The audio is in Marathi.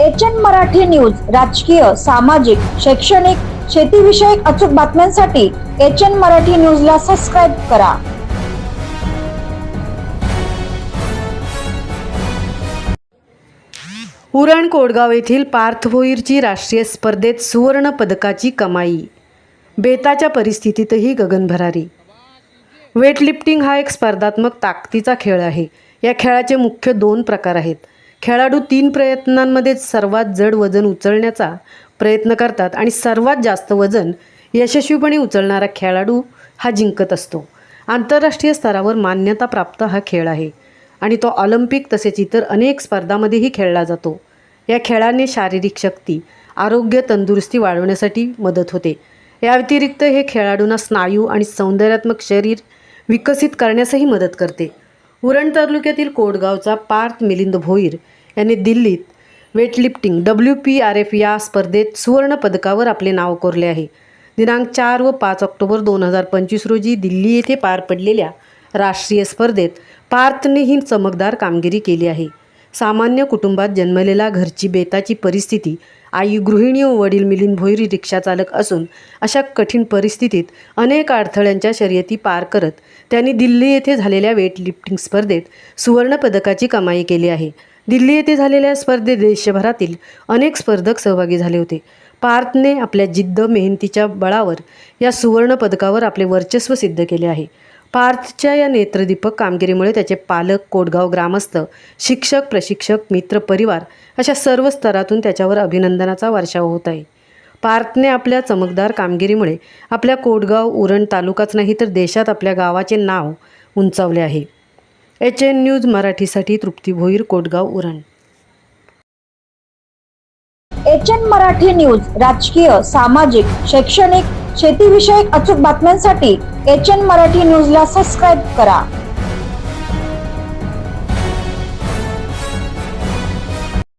एच एन मराठी न्यूज राजकीय सामाजिक शैक्षणिक शेतीविषयक अचूक बातम्यांसाठी एच एन मराठी न्यूजला सबस्क्राईब करा. उरण कोडगाव येथील पार्थ भोईरची राष्ट्रीय स्पर्धेत सुवर्ण पदकाची कमाई. बेताच्या परिस्थितीतही गगनभरारी वेटलिफ्टिंग हा एक स्पर्धात्मक ताकदीचा खेळ आहे. या खेळाचे मुख्य दोन प्रकार आहेत. खेळाडू तीन प्रयत्नांमध्ये सर्वात जड वजन उचलण्याचा प्रयत्न करतात आणि सर्वात जास्त वजन यशस्वीपणे उचलणारा खेळाडू हा जिंकत असतो. आंतरराष्ट्रीय स्तरावर मान्यता प्राप्त हा खेळ आहे आणि तो ऑलिम्पिक तसेच इतर अनेक स्पर्धांमध्येही खेळला जातो. या खेळाने शारीरिक शक्ती आरोग्य तंदुरुस्ती वाढवण्यासाठी मदत होते. या व्यतिरिक्त हे खेळाडूंना स्नायू आणि सौंदर्यात्मक शरीर विकसित करण्यासही मदत करते. उरण तालुक्यातील कोडगावचा पार्थ मिलिंद भोईर यांनी दिल्लीत weightlifting W P R F या स्पर्धेत सुवर्ण पदकावर आपले नाव कोरले आहे. दिनांक चार व पाच ऑक्टोबर दोन हजार पंचवीस रोजी दिल्ली येथे पार पडलेल्या राष्ट्रीय स्पर्धेत पार्थने ही चमकदार कामगिरी केली आहे. सामान्य कुटुंबात जन्मलेला घरची बेताची परिस्थिती आई गृहिणी व वडील मिलिंद भोईर रिक्षाचालक असून अशा कठीण परिस्थितीत अनेक अडथळ्यांच्या शर्यती पार करत त्यांनी दिल्ली येथे झालेल्या वेटलिफ्टिंग स्पर्धेत सुवर्णपदकाची कमाई केली आहे. दिल्ली येथे झालेल्या स्पर्धेत देशभरातील अनेक स्पर्धक सहभागी झाले होते. पार्थने आपल्या जिद्द मेहनतीच्या बळावर या सुवर्णपदकावर आपले वर्चस्व सिद्ध केले आहे. पार्थच्या या नेत्रदीपक कामगिरीमुळे त्याचे पालक कोडगाव ग्रामस्थ शिक्षक प्रशिक्षक मित्र परिवार अशा सर्व स्तरातून त्याच्यावर अभिनंदनाचा वर्षाव होत आहे. पार्थने आपल्या चमकदार कामगिरीमुळे आपल्या कोडगाव उरण तालुकाच नाही तर देशात आपल्या गावाचे नाव उंचावले आहे. एच एन न्यूज मराठीसाठी Trupti Bhoir Kodgaon Uran. H N Marathi news राजकीय सामाजिक शैक्षणिक शेतीविषयक अचूक बातम्यांसाठी एच एन मराठी न्यूजला सबस्क्राईब करा.